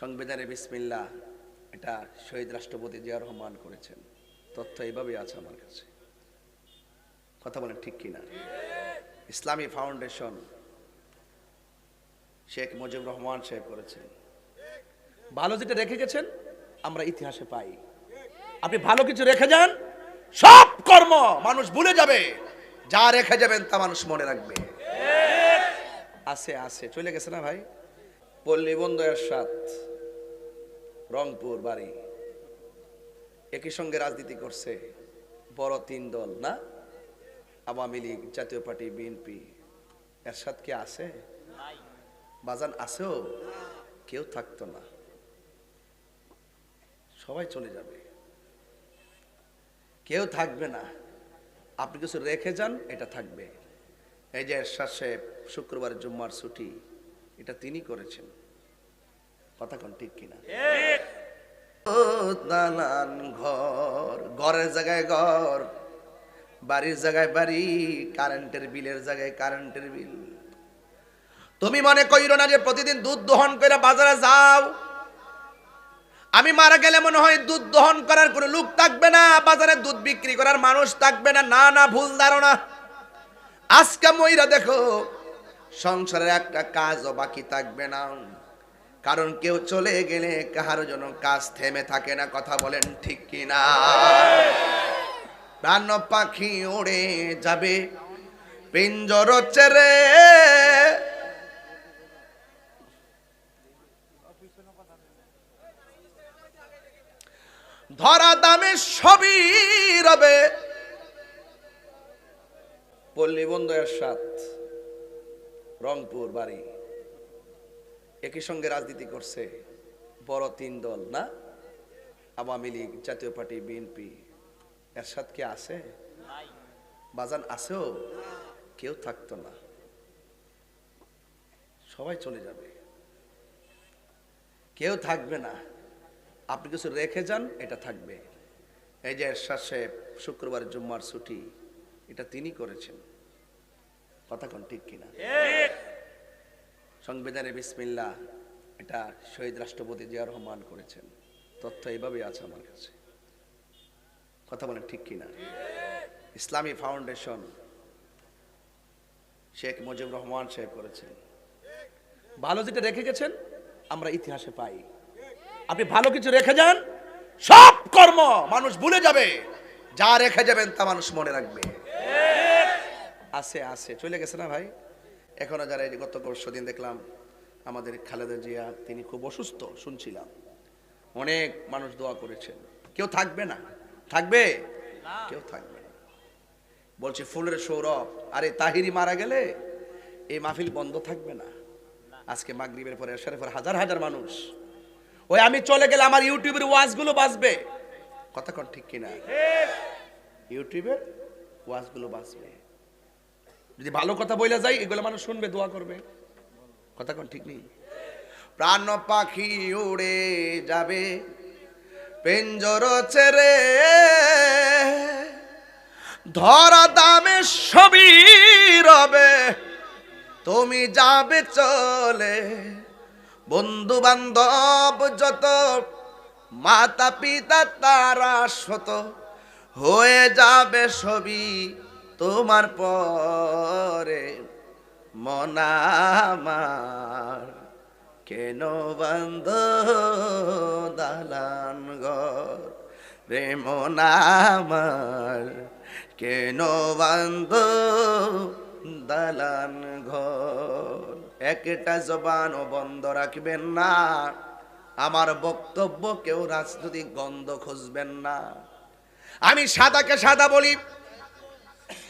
সংবিধানে বিসমিল্লা এটা শহীদ রাষ্ট্রপতি জিয়া রহমান করেছেন। তথ্য এইভাবেই আছে আমার কাছে। কথা বলেন ঠিক কিনা? ইসলামী ফাউন্ডেশন শেখ মুজিবুর রহমান সাহেব করেছেন। ভালো যেটা রেখে গেছেন, আমরা ইতিহাসে পাই। আপনি ভালো কিছু রেখে যান, সব কর্ম মানুষ ভুলে যাবে। যা রেখে যাবেন তা মানুষ মনে রাখবে। আছে আছে, চলে গেছে না ভাই? পল্লী বন্ধু এরশাদ রংপুর বাড়ি। একই সঙ্গে রাজনীতি করছে বড় তিন দল না? আওয়ামী লীগ জাতীয় পার্টি বিএনপি। এরশাদ কি আছে? বাজান আছেও কেউ থাকতো না। সবাই চলে যাবে। কেউ থাকবে না। আপনি কিছু রেখে যান এটা থাকবে। এই যে এরশাদ সাহেব শুক্রবার জুম্মার ছুটি এটা তিনি করেছেন। কথা কোন? ঠিক। কিনা দালান ঘর ঘরের জায়গায় ঘর বাড়ির জায়গায় বাড়ি কারেন্টের বিলের জায়গায় কারেন্টের বিল। তুমি মনে কইরো না যে প্রতিদিন দুধ দহন করে বাজারে যাও? আমি মারা গেলে মনে হয় দুধ দহন করার কোনো লোক থাকবে না বাজারে দুধ বিক্রি করার মানুষ থাকবে না না না ভুল ধারণা। আজকে ময়রা দেখো সংসারের একটা কাজও বাকি থাকবে না। কারণ কেউ চলে গেলে কাহারও যেন কাজ থেমে থাকে না, কথা বলেন ঠিক কিনা? প্রাণ পাখি উড়ে যাবে পিঞ্জর চেরে ধরা দামে সবই রবে। পল্লী বন্ধু এরশাদ রংপুর বাড়ি। একই সঙ্গে রাজনীতি করছে বড় তিন দল না? আওয়ামী লীগ জাতীয় পার্টি বিএনপি। এরশাদ কি আছে? বাজান আছেও কেউ থাকতো না। সবাই চলে যাবে। কেউ থাকবে না। আপনি কিছু রেখে যান এটা থাকবে। এই যে এরশাদ সাহেব শুক্রবার জুম্মার ছুটি এটা তিনি করেছেন। কথা কোন ঠিক কিনা? সংবিধানে বিসমিল্লা এটা শহীদ রাষ্ট্রপতি জিয়া রহমান করেছেন। তথ্য এইভাবেই আছে আমার কাছে। কথা বলেন ঠিক কিনা? ইসলামী ফাউন্ডেশন শেখ মুজিবুর রহমান সাহেব করেছেন। ভালো যেটা রেখে গেছেন, আমরা ইতিহাসে পাই। আপনি ভালো কিছু রেখে যান, সব কর্ম মানুষ ভুলে যাবে। যা রেখে যাবেন তা মানুষ মনে রাখবে। আছে আছে, চলে গেছে না ভাই? এখনও যারা এই গত পরশু দিন দেখলাম আমাদের খালেদা জিয়া তিনি খুব অসুস্থ শুনছিলাম। অনেক মানুষ দোয়া করেছেন। কেউ থাকবে না? থাকবে? কেউ থাকবে না। বলছে ফুলের সৌরভ আরে তাহিরি মারা গেলে এই মাহফিল বন্ধ থাকবে না? আজকে মাগরিবের পরে এরশাদের পরে হাজার হাজার মানুষ। ওই আমি চলে গেলে আমার ইউটিউবের ওয়াজগুলো বাঁচবে কথা কন ঠিক কিনা? ইউটিউবের ওয়াজগুলো বাজবে। যদি ভালো কথা বইলা যায়, এগুলো মানুষ শুনবে, দোয়া করবে। কথা কোন, ঠিক নেই? প্রাণ পাখি উড়ে যাবে, পেঞ্জর ছেড়ে। ধরা দামে সবই রবে, তুমি যাবে চলে। বন্ধু বান্ধব যত মাতা পিতা তারা শত হয়ে যাবে সবই তোমার পরে মনামার কেন বন্ধ দালান ঘর? রে মনামার কেন বন্ধ দালান ঘর? একটা জবানও বন্ধ রাখবেন না। আমার বক্তব্য কেউ রাজনৈতিক গন্ধ খুঁজবেন না। আমি সাদাকে সাদা বলি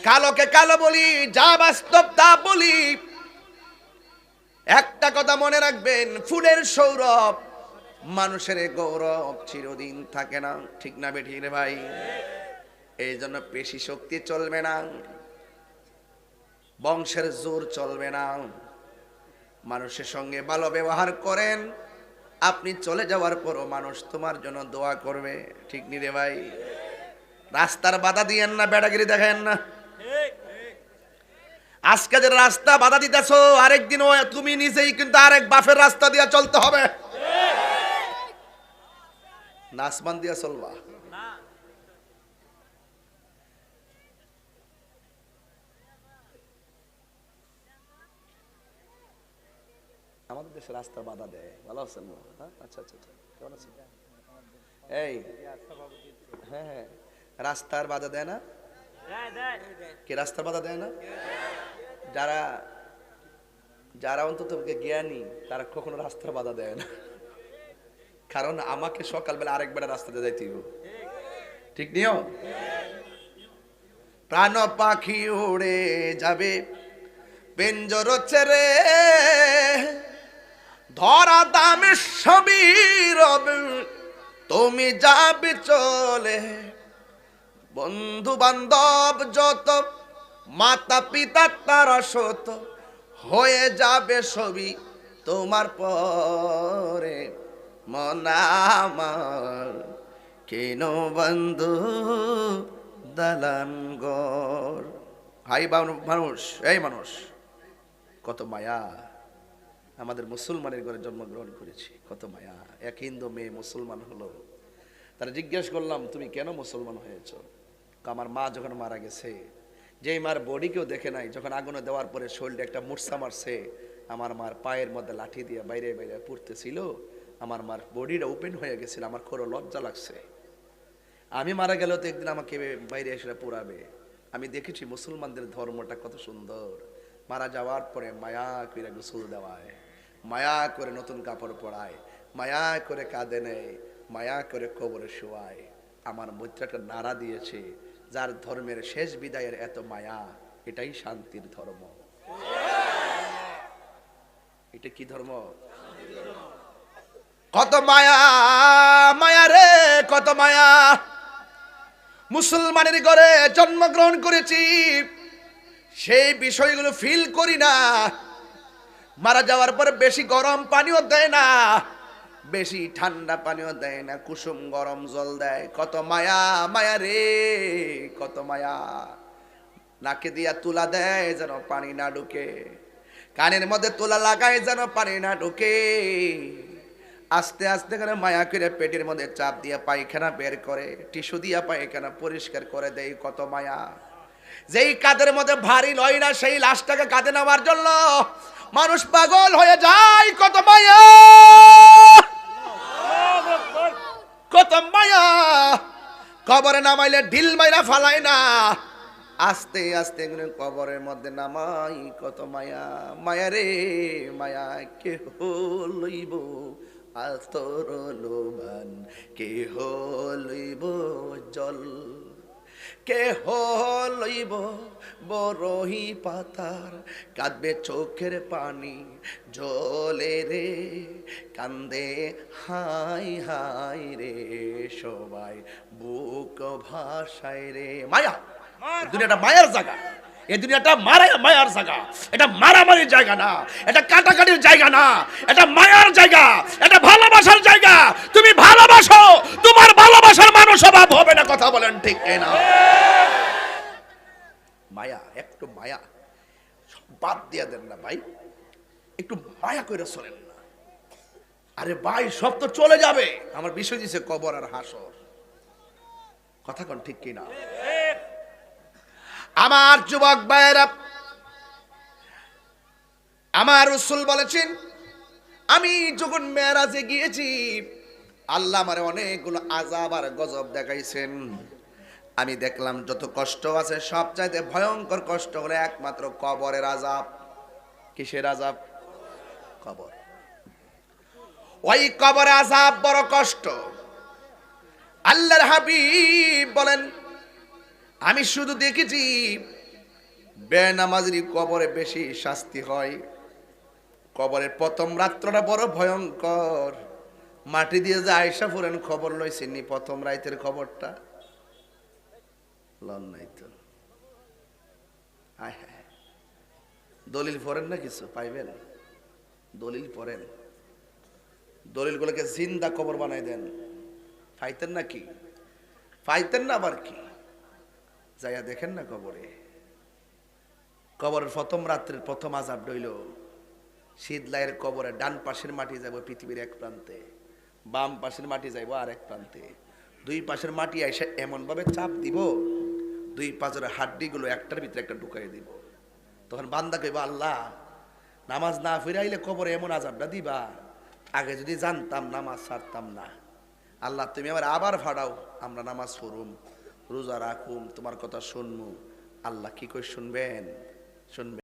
কালোকে কালো বলি, যা বাস্তব তা বলি। একটা কথা মনে রাখবেন, ফুলের সৌরভ মানুষের গৌরব চিরদিন থাকে না। ঠিক না বেঠি রে ভাই? এই জন্য পেশি শক্তি চলবে না। বংশের জোর চলবে না। মানুষের সঙ্গে ভালো ব্যবহার করেন। আপনি চলে যাওয়ার পরও মানুষ তোমার জন্য দোয়া করবে। ঠিক নি রে ভাই? রাস্তার বাধা দিয়েন না বেড়াগিরি দেখেন না। আজকে যে রাস্তা বাধা দিতেছো আরেকদিন তুমি নিজেই কিন্তু আরেক বাফের রাস্তা দিয়ে চলতে হবে। না আসমান দিয়া চলবা। আমাদের দেশে রাস্তা বাধা দেয়। ভালো আছেন? হ্যাঁ? আচ্ছা আচ্ছা আচ্ছা। কেমন আছেন? এই হ্যাঁ হ্যাঁ। রাস্তার বাধা দেয় না? কে রাস্তার বাধা দেয় না? যারা যারা অন্তত জ্ঞানী, তারা কখনো রাস্তার বাধা দেয় না। কারণ আমাকে সকালবেলা আরেকবার রাস্তাতে যাইতে ঠিক নিও প্রাণ পাখি উড়ে যাবে পেঞ্জর ছেড়ে। ধরা দামে সবই রবে, তুমি যাবে চলে। বন্ধু বান্ধব যত মাতা পিতা তারা শত হয়ে যাবে সবই তোমার পরে। মনা আমার কেন বন্ধু দালান গর বানু- মানুষ, এই মানুষ, কত মায়া। আমাদের মুসলমানের ঘরে জন্মগ্রহণ করেছি, কত মায়া। এক হিন্দু মেয়ে মুসলমান হলো। তারা জিজ্ঞেস করলাম, তুমি কেন মুসলমান হয়েছ? আমার মা যখন মারা গেছে যেই মার বডি কেউ দেখে নাই, যখন আগুনে দেওয়ার পরে শরীরে একটা মুরসা মারছে, আমার মার পায়ের মধ্যে লাঠি দিয়ে বাইরে বাইরে পুড়তেছিল, আমার মার বডিটা ওপেন হয়ে গেছিল, আমার খোরো লজ্জা লাগছে। আমি মারা গেলেও তো একদিন আমাকে বাইরে এসে পোড়াবে। আমি দেখেছি মুসলমানদের ধর্মটা কত সুন্দর। মারা যাওয়ার পরে মায়া করে গোসল দেওয়ায়, মায়া করে নতুন কাপড় পরায়, মায়া করে কাঁদে নেয়, মায়া করে কবরে শোয়ায়। আমার মুদ্রাটা নাড়া দিয়েছে যার ধর্মের শেষ বিদায়ের এত মায়া, এটাই শান্তির ধর্ম। এটা কি ধর্ম? কত মায়া মায়া রে, কত মায়া। মুসলমানের ঘরে জন্মগ্রহণ করেছি, সেই বিষয়গুলো ফিল করি না। মারা যাওয়ার পরে বেশি গরম পানিও দেয় না। বেশি ঠান্ডা পানিও দেয় না, কুসুম গরম জল দেয়। কত মায়া মায়া রে, কত মায়া। নাকে দিয়া তুলা দেয় যেন পানি না ঢুকে। কানের মধ্যে তুলা লাগায় যেন পানি না ঢুকে। আস্তে আস্তে করে মায়া করে পেটের মধ্যে চাপ দিয়ে পায়খানা বের করে, টিস্যু দিয়া পায়খানা পরিষ্কার করে দেয়, কত মায়া। যেই কাদের মধ্যে ভারী লয় না, সেই লাশটাকে কাঁদে নেওয়ার জন্য মানুষ পাগল হয়ে যায়, কত মায়া। কত মায়া। কবরে নামাইলে ঢিল মাইরা ফালায় না। আস্তে আস্তে কবরের মধ্যে নামাই, কত মায়া। মায়া রে, মায়া কেহ লইব? আস্তর লোবান, কেহ লইব জল? কে লইব বরহি পাতার কাঁদবে চোখের পানি জলে রে কান্দে হাই হাই রে সবাই বুক ভাষায় রে। মায়া! এই দুনিয়াটা মায়ার জায়গা। এই দুনিয়াটা মারা মায়ার জায়গা। এটা মারামারির জায়গা না। এটা কাটাকাটির জায়গা না। এটা মায়ার জায়গা। এটা ভালোবাসার জায়গা। তুমি ভালোবাসো। তোমার ভালোবাসার হবে না, কথা বলেন ঠিক না মায়া, একটু মায়া। বাদ দেন না ভাই। একটু মায়া করে চলেন না। আরে ভাই, সব তো চলে যাবে। আমার বিষয় দিছে কবর আর হাসর। কথা কোন ঠিক কিনা? আমার যুবক ভাইয়েরা, আমার রসুল বলেছেন, আমি যখন মেরাজে গিয়েছি আল্লাহ আমার অনেকগুলো আজাব আর গজব দেখাইছেন। আমি দেখলাম যত কষ্ট আছে সব চাইতে ভয়ঙ্কর কষ্ট হলে একমাত্র কবরের আজাব কিসের আজাব কবর। ওই কবরে আজাব বড় কষ্ট। আল্লাহর হাবিব বলেন, আমি শুধু দেখেছি বেনামাজির কবরে বেশি শাস্তি হয়। কবরের প্রথম রাত্রটা বড় ভয়ঙ্কর। মাটি দিয়ে যে আয়সা ফুরেন খবর লইছেনি প্রথম রাইতের খবরটা? লন নাই তো। দলিল পড়েন না কিছু? পাইবেন? দলিল পড়েন দলিল দলিলগুলোকে জিন্দা কবর বানাই দেন। পাইতেন না কি? পাইতেন না আবার কি? যাইয়া দেখেন না কবরে। কবরের প্রথম রাত্রের প্রথম আজাব ডইল শীতলাইয়ের কবরে ডান পাশের মাটি যাব পৃথিবীর এক প্রান্তে। বাম পাশের মাটি যাইবো আরেক প্রান্তে। দুই পাশের মাটি এসে এমনভাবে চাপ দিব, দুই পাশের হাড্ডিগুলো একটার ভিতরে একটা ঢুকাই দিব। তখন বান্দা কইব, আল্লাহ, নামাজ না ফিরাইলে কবরে এমন আজাবটা দিবা। আগে যদি জানতাম, নামাজ ছাড়তাম না। আল্লাহ, তুমি আবার আবার ফাড়াও, আমরা নামাজ পড়ুম, রোজা রাখুম, তোমার কথা শুনমু। আল্লাহ কি করে শুনবেন? শুনবেন।